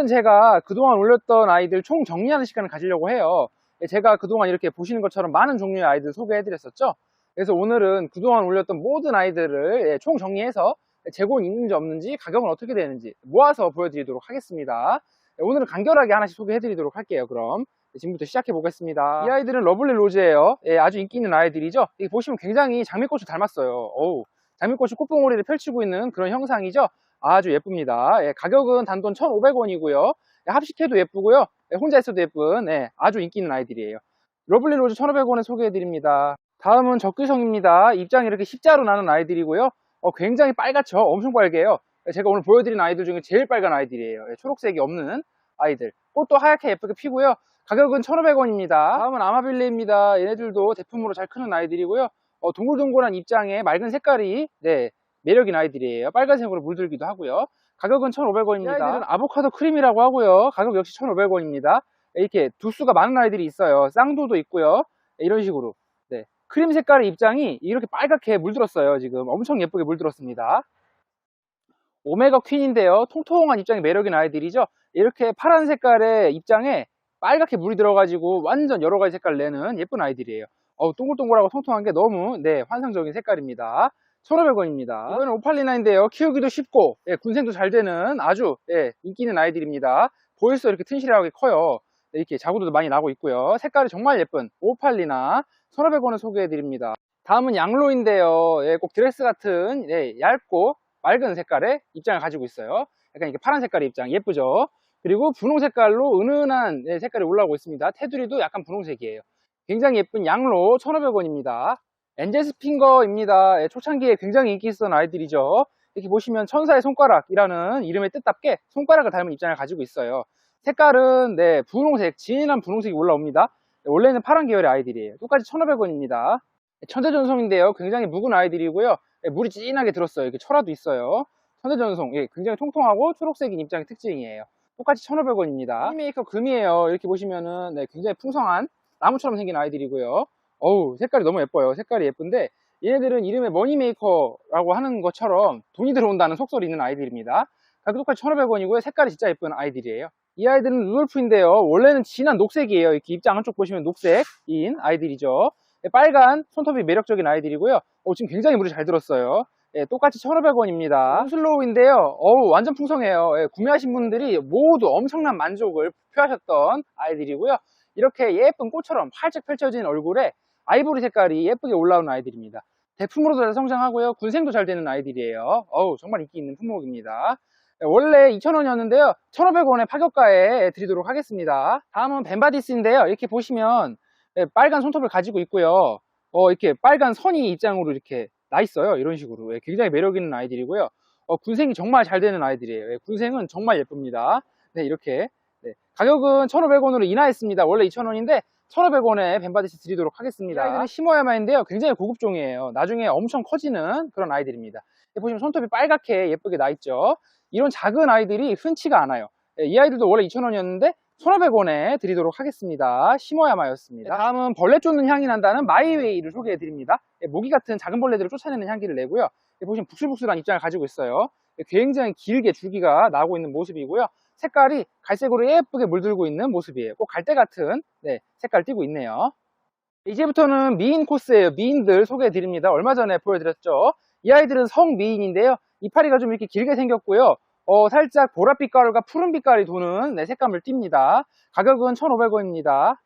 오늘은 제가 그동안 올렸던 아이들 총 정리하는 시간을 가지려고 해요. 예, 제가 그동안 이렇게 보시는 것처럼 많은 종류의 아이들 소개해드렸었죠. 그래서 오늘은 그동안 올렸던 모든 아이들을 예, 총 정리해서 재고는 있는지 없는지 가격은 어떻게 되는지 모아서 보여드리도록 하겠습니다. 예, 오늘은 간결하게 하나씩 소개해드리도록 할게요. 그럼 네, 지금부터 시작해 보겠습니다. 이 아이들은 러블리 로즈예요. 예, 아주 인기 있는 아이들이죠. 보시면 굉장히 장미꽃을 닮았어요. 어우, 장미꽃이 꽃봉오리를 펼치고 있는 그런 형상이죠. 아주 예쁩니다. 예, 가격은 단돈 1,500원이고요. 합식해도 예쁘고요. 예, 혼자 있어도 예쁜 예, 아주 인기 있는 아이들이에요. 러블리 로즈 1,500원에 소개해드립니다. 다음은 적규성입니다. 입장이 이렇게 십자로 나는 아이들이고요. 어, 굉장히 빨갛죠. 엄청 빨개요. 예, 제가 오늘 보여드린 아이들 중에 제일 빨간 아이들이에요. 예, 초록색이 없는 아이들. 꽃도 하얗게 예쁘게 피고요. 가격은 1,500원입니다. 다음은 아마빌레입니다. 얘네들도 대품으로 잘 크는 아이들이고요. 어, 동글동글한 입장에 맑은 색깔이 네, 매력인 아이들이에요. 빨간색으로 물들기도 하고요. 가격은 1,500원입니다. 이 아이들은 아보카도 크림이라고 하고요. 가격 역시 1,500원입니다. 이렇게 두수가 많은 아이들이 있어요. 쌍두도 있고요. 이런 식으로. 네. 크림 색깔의 입장이 이렇게 빨갛게 물들었어요. 지금 엄청 예쁘게 물들었습니다. 오메가 퀸인데요. 통통한 입장이 매력인 아이들이죠. 이렇게 파란 색깔의 입장에 빨갛게 물이 들어가지고 완전 여러 가지 색깔 내는 예쁜 아이들이에요. 어, 동글동글하고 통통한 게 너무 네, 환상적인 색깔입니다. 1,500원입니다. 이거는 오팔리나인데요. 키우기도 쉽고 예, 군생도 잘 되는 아주 예, 인기 있는 아이들입니다. 보일수 이렇게 튼실하게 커요. 네, 이렇게 자구도 많이 나고 있고요. 색깔이 정말 예쁜 오팔리나 1,500원을 소개해드립니다. 다음은 양로인데요. 예, 꼭 드레스 같은 예, 얇고 맑은 색깔의 입장을 가지고 있어요. 약간 이게 파란 색깔의 입장 예쁘죠? 그리고 분홍 색깔로 은은한 예, 색깔이 올라오고 있습니다. 테두리도 약간 분홍색이에요. 굉장히 예쁜 양로 1,500원입니다. 엔젤스 핑거입니다. 예, 초창기에 굉장히 인기 있었던 아이들이죠. 이렇게 보시면 천사의 손가락이라는 이름의 뜻답게 손가락을 닮은 입장을 가지고 있어요. 색깔은 네, 분홍색, 진한 분홍색이 올라옵니다. 네, 원래는 파란 계열의 아이들이에요. 똑같이 1,500원입니다. 천재전송인데요. 굉장히 묵은 아이들이고요. 예, 물이 진하게 들었어요. 이렇게 철화도 있어요. 천재전송, 예, 굉장히 통통하고 초록색인 입장의 특징이에요. 똑같이 1,500원입니다. 메이커 금이에요. 이렇게 보시면은 네, 굉장히 풍성한 나무처럼 생긴 아이들이고요. 어우 색깔이 너무 예뻐요. 색깔이 예쁜데 얘네들은 이름에 머니메이커라고 하는 것처럼 돈이 들어온다는 속설이 있는 아이들입니다. 가격 똑같이 1,500원이고요. 색깔이 진짜 예쁜 아이들이에요. 이 아이들은 루돌프인데요. 원래는 진한 녹색이에요. 이렇게 입장 한쪽 보시면 녹색인 아이들이죠. 네, 빨간 손톱이 매력적인 아이들이고요. 어, 지금 굉장히 물이 잘 들었어요. 예, 똑같이 1,500원입니다. 슬로우인데요. 어우, 완전 풍성해요. 예, 구매하신 분들이 모두 엄청난 만족을 표하셨던 아이들이고요. 이렇게 예쁜 꽃처럼 활짝 펼쳐진 얼굴에 아이보리 색깔이 예쁘게 올라오는 아이들입니다. 대품으로도 잘 성장하고요. 군생도 잘 되는 아이들이에요. 어우, 정말 인기 있는 품목입니다. 네, 원래 2,000원이었는데요. 1,500원에 파격가에 드리도록 하겠습니다. 다음은 벤바디스인데요. 이렇게 보시면 네, 빨간 손톱을 가지고 있고요. 어, 이렇게 빨간 선이 입장으로 이렇게 나 있어요. 이런 식으로. 예, 굉장히 매력 있는 아이들이고요. 어, 군생이 정말 잘 되는 아이들이에요. 예, 군생은 정말 예쁩니다. 네, 이렇게. 네, 가격은 1,500원으로 인하했습니다. 원래 2,000원인데 1,500원에 벤바디스 드리도록 하겠습니다. 이 아이들은 시모야마인데요. 굉장히 고급종이에요. 나중에 엄청 커지는 그런 아이들입니다. 보시면 손톱이 빨갛게 예쁘게 나 있죠. 이런 작은 아이들이 흔치가 않아요. 예, 이 아이들도 원래 2,000원이었는데 1,500원에 드리도록 하겠습니다. 시모야마였습니다. 다음은 벌레 쫓는 향이 난다는 마이웨이를 소개해 드립니다. 예, 모기 같은 작은 벌레들을 쫓아내는 향기를 내고요. 보시면 북슬북슬한 입장을 가지고 있어요. 굉장히 길게 줄기가 나오고 있는 모습이고요. 색깔이 갈색으로 예쁘게 물들고 있는 모습이에요. 꼭 갈대 같은 네, 색깔 띄고 있네요. 이제부터는 미인 코스예요. 미인들 소개해 드립니다. 얼마 전에 보여드렸죠. 이 아이들은 성미인인데요. 이파리가 좀 이렇게 길게 생겼고요. 어, 살짝 보랏빛 깔과 푸른 빛깔이 도는 네, 색감을 띱니다. 가격은 1,500원입니다.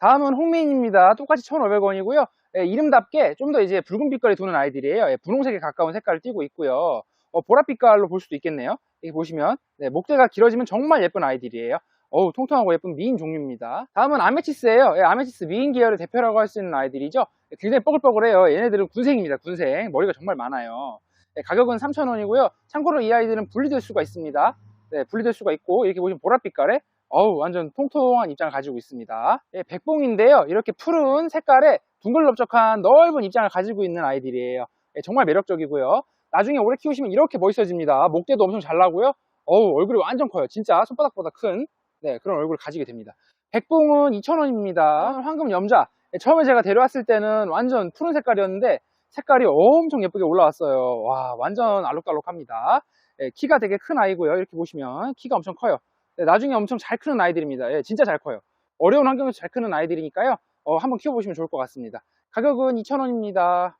다음은 홍미인입니다. 똑같이 1,500원이고요. 예, 이름답게 좀 더 이제 붉은 빛깔이 도는 아이들이에요. 예, 분홍색에 가까운 색깔을 띠고 있고요. 어, 보랏빛깔로 볼 수도 있겠네요. 여기 보시면 네, 목대가 길어지면 정말 예쁜 아이들이에요. 어우 통통하고 예쁜 미인 종류입니다. 다음은 아메치스예요. 예, 아메치스 미인 계열의 대표라고 할 수 있는 아이들이죠. 예, 굉장히 뽀글뽀글해요. 얘네들은 군생입니다. 군생. 머리가 정말 많아요. 예, 가격은 3,000원이고요. 참고로 이 아이들은 분리될 수가 있습니다. 네, 분리될 수가 있고 이렇게 보시면 보랏빛깔에 어우 완전 통통한 입장을 가지고 있습니다. 예, 백봉인데요. 이렇게 푸른 색깔의 둥글넓적한 넓은 입장을 가지고 있는 아이들이에요. 예, 정말 매력적이고요. 나중에 오래 키우시면 이렇게 멋있어집니다. 목대도 엄청 잘 나고요. 어우, 얼굴이 완전 커요. 진짜 손바닥보다 큰 네, 그런 얼굴을 가지게 됩니다. 백봉은 2,000원입니다. 황금 염자. 네, 처음에 제가 데려왔을 때는 완전 푸른 색깔이었는데 색깔이 엄청 예쁘게 올라왔어요. 와, 완전 알록달록합니다. 네, 키가 되게 큰 아이고요. 이렇게 보시면 키가 엄청 커요. 네, 나중에 엄청 잘 크는 아이들입니다. 예, 진짜 잘 커요. 어려운 환경에서 잘 크는 아이들이니까요. 어, 한번 키워보시면 좋을 것 같습니다. 가격은 2,000원입니다.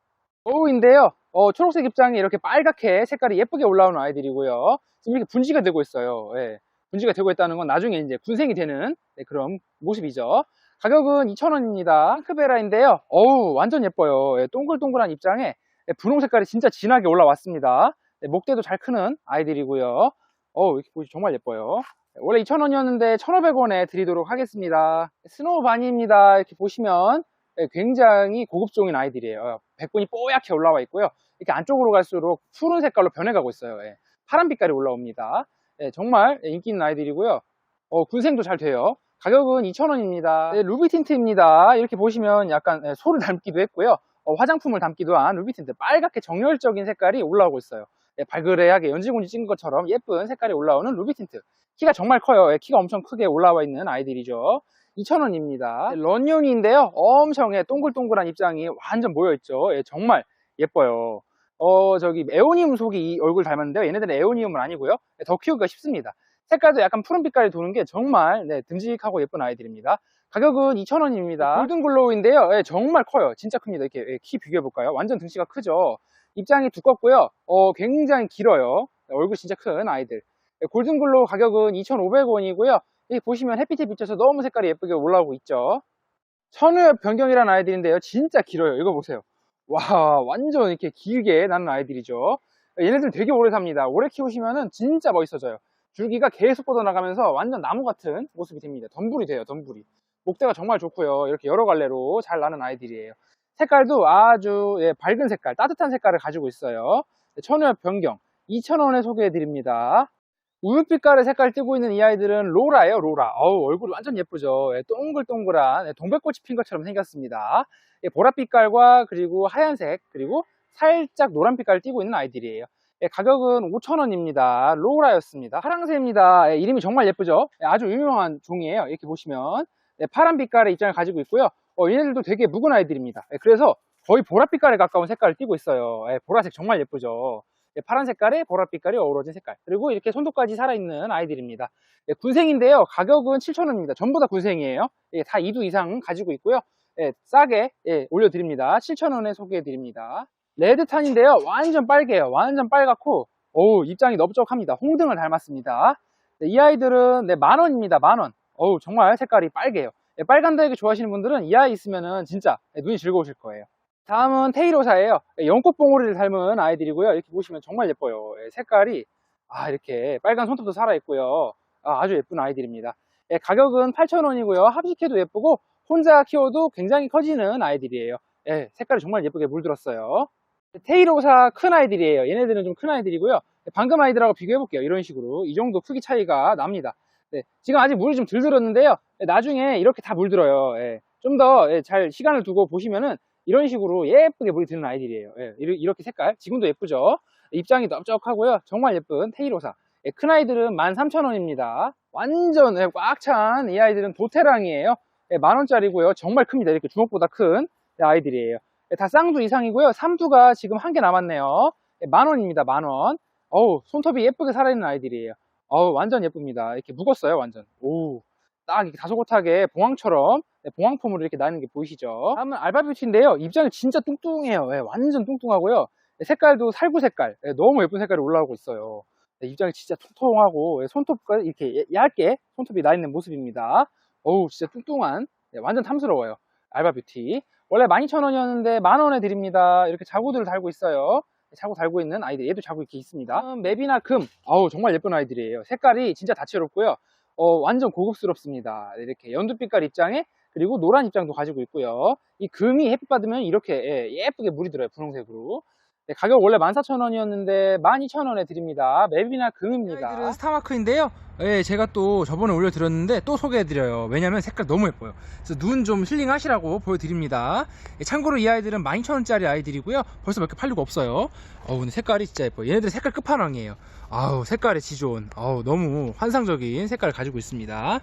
어우인데요. 어, 초록색 입장에 이렇게 빨갛게 색깔이 예쁘게 올라오는 아이들이고요. 지금 이렇게 분지가 되고 있어요. 예, 분지가 되고 있다는 건 나중에 이제 군생이 되는 네, 그런 모습이죠. 가격은 2,000원입니다. 핑크베라인데요. 어우, 완전 예뻐요. 예, 동글동글한 입장에 예, 분홍 색깔이 진짜 진하게 올라왔습니다. 네, 목대도 잘 크는 아이들이고요. 어우, 이렇게 정말 예뻐요. 네, 원래 2,000원이었는데 1,500원에 드리도록 하겠습니다. 스노우 바니입니다. 이렇게 보시면 예, 굉장히 고급종인 아이들이에요. 백분이 뽀얗게 올라와 있고요. 이렇게 안쪽으로 갈수록 푸른 색깔로 변해가고 있어요. 예, 파란 빛깔이 올라옵니다. 예, 정말 인기 있는 아이들이고요. 어, 군생도 잘 돼요. 가격은 2,000원입니다. 네, 루비 틴트입니다. 이렇게 보시면 약간 예, 소를 담기도 했고요. 어, 화장품을 담기도 한 루비 틴트. 빨갛게 정열적인 색깔이 올라오고 있어요. 예, 발그레하게 연지곤지 찍은 것처럼 예쁜 색깔이 올라오는 루비 틴트. 키가 정말 커요. 예, 키가 엄청 크게 올라와 있는 아이들이죠. 2,000원입니다. 런용인데요. 엄청 예, 동글동글한 입장이 완전 모여있죠. 예, 정말 예뻐요. 어, 저기 에오니움 속이 이 얼굴 닮았는데요. 얘네들은 에오니움은 아니고요. 예, 더 키우기가 쉽습니다. 색깔도 약간 푸른 빛깔이 도는 게 정말 네, 듬직하고 예쁜 아이들입니다. 가격은 2,000원입니다. 골든글로우인데요. 예, 정말 커요. 진짜 큽니다. 이렇게 예, 키 비교해볼까요? 완전 등치가 크죠. 입장이 두껍고요. 어, 굉장히 길어요. 네, 얼굴 진짜 큰 아이들. 예, 골든글로우 가격은 2,500원이고요. 여기 보시면 햇빛에 비춰서 너무 색깔이 예쁘게 올라오고 있죠. 천우엽 변경이라는 아이들인데요. 진짜 길어요. 이거 보세요. 와, 완전 이렇게 길게 나는 아이들이죠. 얘네들 되게 오래 삽니다. 오래 키우시면은 진짜 멋있어져요. 줄기가 계속 뻗어나가면서 완전 나무 같은 모습이 됩니다. 덤불이 돼요, 덤불이. 목대가 정말 좋고요. 이렇게 여러 갈래로 잘 나는 아이들이에요. 색깔도 아주 예, 밝은 색깔, 따뜻한 색깔을 가지고 있어요. 천우엽 변경 2,000원에 소개해드립니다. 우유빛깔의 색깔 띄고 있는 이 아이들은 로라예요, 로라. 어우, 얼굴이 완전 예쁘죠. 예, 동글동글한 예, 동백꽃이 핀 것처럼 생겼습니다. 예, 보랏빛깔과 그리고 하얀색, 그리고 살짝 노란빛깔 띄고 있는 아이들이에요. 예, 가격은 5,000원입니다. 로라였습니다. 파랑새입니다. 예, 이름이 정말 예쁘죠? 예, 아주 유명한 종이에요. 이렇게 보시면 예, 파란 빛깔의 입장을 가지고 있고요. 어, 얘네들도 되게 묵은 아이들입니다. 예, 그래서 거의 보랏빛깔에 가까운 색깔을 띄고 있어요. 예, 보라색 정말 예쁘죠? 예, 파란 색깔에 보랏 빛깔이 어우러진 색깔. 그리고 이렇게 손톱까지 살아있는 아이들입니다. 예, 군생인데요. 가격은 7,000원입니다. 전부 다 군생이에요. 예, 다 2두 이상 가지고 있고요. 예, 싸게 예, 올려드립니다. 7,000원에 소개해드립니다. 레드탄인데요. 완전 빨개요. 완전 빨갛고 어우 입장이 넓적합니다. 홍등을 닮았습니다. 네, 이 아이들은 네, 만원입니다. 만원. 어우 정말 색깔이 빨개요. 네, 빨간 다육이 좋아하시는 분들은 이 아이 있으면은 진짜 네, 눈이 즐거우실 거예요. 다음은 테이로사예요. 네, 연꽃봉오리를 닮은 아이들이고요. 이렇게 보시면 정말 예뻐요. 네, 색깔이 아 이렇게 빨간 손톱도 살아있고요. 아, 주 예쁜 아이들입니다. 네, 가격은 8,000원이고요. 합식해도 예쁘고 혼자 키워도 굉장히 커지는 아이들이에요. 예, 색깔이 정말 예쁘게 물들었어요. 테이로사 큰 아이들이에요. 얘네들은 좀 큰 아이들이고요. 방금 아이들하고 비교해 볼게요. 이런 식으로 이 정도 크기 차이가 납니다. 네, 지금 아직 물이 좀덜 들었는데요. 네, 나중에 이렇게 다 물들어요. 예, 좀더 잘 시간을 두고 보시면은 이런 식으로 예쁘게 물이 드는 아이들이에요. 예, 이렇게 색깔 지금도 예쁘죠. 입장이 넓적하고요. 정말 예쁜 테이로사. 예, 큰 아이들은 13,000원입니다. 완전 예, 꽉찬 이 아이들은 도테랑이에요. 예, 만원짜리고요. 정말 큽니다. 이렇게 주먹보다 큰 아이들이에요. 예, 다 쌍두 이상이고요. 삼두가 지금 한 개 남았네요. 예, 만원입니다. 만원. 어우, 손톱이 예쁘게 살아있는 아이들이에요. 어우, 완전 예쁩니다. 이렇게 묵었어요. 완전. 오. 딱 다소곳하게 봉황처럼 네, 봉황폼으로 이렇게 나는 게 보이시죠? 다음은 알바뷰티인데요. 입장이 진짜 뚱뚱해요. 예, 완전 뚱뚱하고요. 예, 색깔도 살구 색깔. 예, 너무 예쁜 색깔이 올라오고 있어요. 네, 입장이 진짜 통통하고 예, 손톱과 이렇게 얇게 손톱이 나 있는 모습입니다. 어우, 진짜 뚱뚱한 예, 완전 탐스러워요. 알바뷰티. 원래 12,000원이었는데 만원에 드립니다. 이렇게 자구들을 달고 있어요. 자구 달고 있는 아이들. 얘도 자구 이렇게 있습니다. 음, 맵이나 금. 어우, 정말 예쁜 아이들이에요. 색깔이 진짜 다채롭고요. 어, 완전 고급스럽습니다. 이렇게 연두빛깔 입장에 그리고 노란 입장도 가지고 있고요. 이 금이 햇빛 받으면 이렇게 예, 예쁘게 물이 들어요. 분홍색으로. 네, 가격 원래 14,000원이었는데 12,000원에 드립니다. 맵이나 금입니다. 스타마크인데요. 예, 제가 또 저번에 올려드렸는데 또 소개해드려요. 왜냐면 색깔 너무 예뻐요. 그래서 눈 좀 힐링하시라고 보여드립니다. 예, 참고로 이 아이들은 12,000원짜리 아이들이고요. 벌써 몇 개 팔리고 없어요. 어우, 색깔이 진짜 예뻐요. 얘네들 색깔 끝판왕이에요. 아우, 색깔이 지좋은. 아우, 너무 환상적인 색깔을 가지고 있습니다.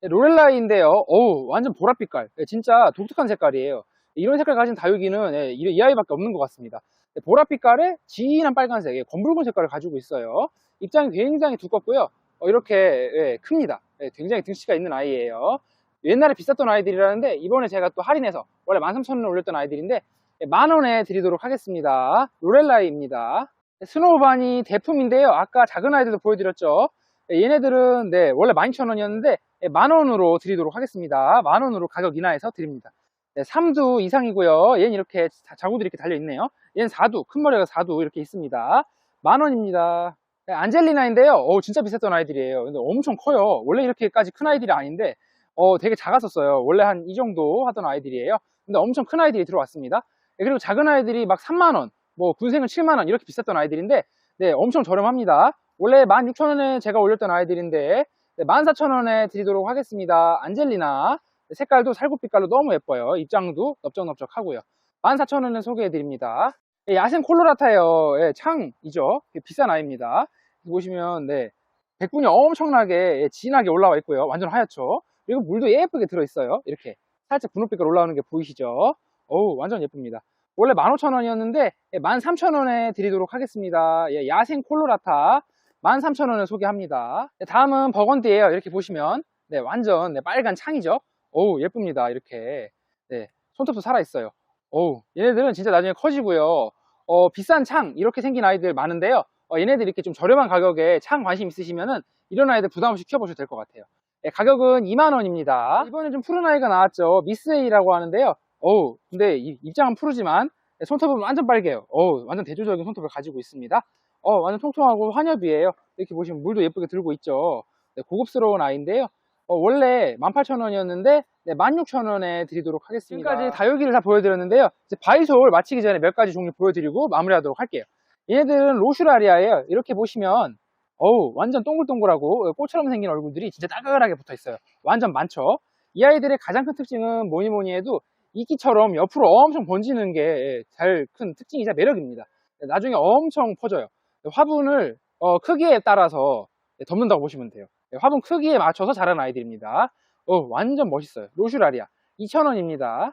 네, 로렐라인데요. 어우, 완전 보랏빛깔. 예, 진짜 독특한 색깔이에요. 이런 색깔 가진 다육이는 예, 이 아이밖에 없는 것 같습니다. 네, 보랏빛깔에 진한 빨간색, 검붉은 색깔을 가지고 있어요. 입장이 굉장히 두껍고요. 어, 이렇게 예, 큽니다. 예, 굉장히 등치가 있는 아이예요. 옛날에 비쌌던 아이들이라는데 이번에 제가 또 할인해서 원래 13,000원에 올렸던 아이들인데 예, 만원에 드리도록 하겠습니다. 로렐라이입니다. 스노우반이 대품인데요. 아까 작은 아이들도 보여드렸죠. 예, 얘네들은 네, 원래 12,000원이었는데 만원으로 드리도록 하겠습니다. 만원으로 가격 인하해서 드립니다. 네, 3두 이상이고요. 얘는 이렇게 자- 자구들이 이렇게 달려있네요. 얘는 4두, 큰 머리가 4두 이렇게 있습니다. 만원입니다. 네, 안젤리나인데요. 어, 진짜 비쌌던 아이들이에요. 근데 엄청 커요. 원래 이렇게까지 큰 아이들이 아닌데, 어, 되게 작았었어요. 원래 한 이 정도 하던 아이들이에요. 근데 엄청 큰 아이들이 들어왔습니다. 네, 그리고 작은 아이들이 막 3만원, 뭐 군생은 7만원 이렇게 비쌌던 아이들인데, 네, 엄청 저렴합니다. 원래 16,000원에 제가 올렸던 아이들인데, 네, 14,000원에 드리도록 하겠습니다. 안젤리나. 네, 색깔도 살구빛깔로 너무 예뻐요. 입장도 넓적넓적하고요. 14,000원에 소개해드립니다. 예, 야생 콜로라타예요. 예, 창이죠. 예, 비싼 아이입니다. 보시면 네, 백분이 엄청나게 예, 진하게 올라와 있고요. 완전 하얗죠. 그리고 물도 예쁘게 들어있어요. 이렇게 살짝 분홍빛깔 올라오는 게 보이시죠? 어우 완전 예쁩니다. 원래 15,000원이었는데 13,000원에 드리도록 하겠습니다. 예, 야생 콜로라타 13,000원에 소개합니다. 네, 다음은 버건디예요. 이렇게 보시면 네, 완전 네, 빨간 창이죠. 어우 예쁩니다. 이렇게 네, 손톱도 살아있어요. 어우 얘네들은 진짜 나중에 커지고요. 어, 비싼 창 이렇게 생긴 아이들 많은데요. 어, 얘네들 이렇게 좀 저렴한 가격에 창 관심 있으시면은 이런 아이들 부담 없이 키워보셔도 될 것 같아요. 예, 가격은 2만원입니다. 이번에 좀 푸른 아이가 나왔죠. 미스에이라고 하는데요. 어우, 근데 이- 입장은 푸르지만 예, 손톱은 완전 빨개요. 어우, 완전 대조적인 손톱을 가지고 있습니다. 어, 완전 통통하고 환엽이에요. 이렇게 보시면 물도 예쁘게 들고 있죠. 네, 고급스러운 아이인데요. 어, 원래 18,000원이었는데 16,000원에 드리도록 하겠습니다. 지금까지 다육이를 다 보여드렸는데요. 이제 바이솔 마치기 전에 몇 가지 종류 보여드리고 마무리하도록 할게요. 얘네들은 로슈라리아예요. 이렇게 보시면 어우 완전 동글동글하고 꽃처럼 생긴 얼굴들이 진짜 따글하게 붙어 있어요. 완전 많죠. 이 아이들의 가장 큰 특징은 뭐니 뭐니 해도 이끼처럼 옆으로 엄청 번지는 게 제일 큰 특징이자 매력입니다. 나중에 엄청 퍼져요. 화분을 어, 크기에 따라서 덮는다고 보시면 돼요. 화분 크기에 맞춰서 자란 아이들입니다. 어, 완전 멋있어요. 로슈라리아 2,000원입니다.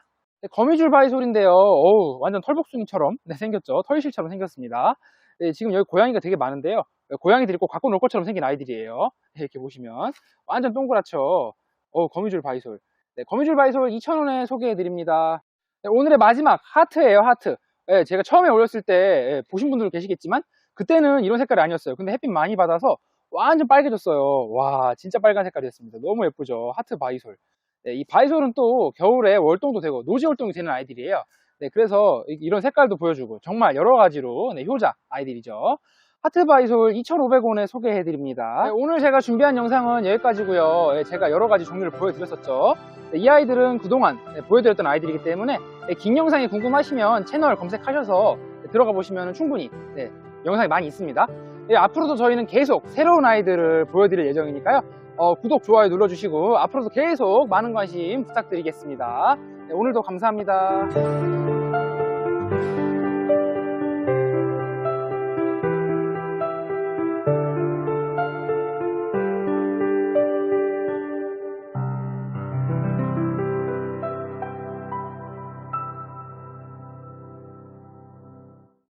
거미줄 바이솔인데요. 어우, 완전 털복숭이처럼 네, 생겼죠. 털실처럼 생겼습니다. 네, 지금 여기 고양이가 되게 많은데요. 고양이들이 꼭 갖고 놀 것처럼 생긴 아이들이에요. 네, 이렇게 보시면 완전 동그랗죠. 어, 거미줄 바이솔. 네, 거미줄 바이솔 2,000원에 소개해드립니다. 네, 오늘의 마지막 하트예요, 하트. 네, 제가 처음에 올렸을 때 예, 보신 분들 계시겠지만 그때는 이런 색깔이 아니었어요. 근데 햇빛 많이 받아서 완전 빨개졌어요. 와, 진짜 빨간 색깔이었습니다. 너무 예쁘죠. 하트 바이솔. 네, 이 바이솔은 또 겨울에 월동도 되고 노지 월동이 되는 아이들이에요. 네, 그래서 이- 이런 색깔도 보여주고 정말 여러 가지로 네, 효자 아이들이죠. 하트 바이솔 2,500원에 소개해드립니다. 네, 오늘 제가 준비한 영상은 여기까지고요. 네, 제가 여러 가지 종류를 보여드렸었죠. 네, 이 아이들은 그동안 네, 보여드렸던 아이들이기 때문에 네, 긴 영상이 궁금하시면 채널 검색하셔서 네, 들어가 보시면 충분히 네, 영상이 많이 있습니다. 네, 앞으로도 저희는 계속 새로운 아이들을 보여드릴 예정이니까요. 어, 구독, 좋아요 눌러주시고 앞으로도 계속 많은 관심 부탁드리겠습니다. 네, 오늘도 감사합니다.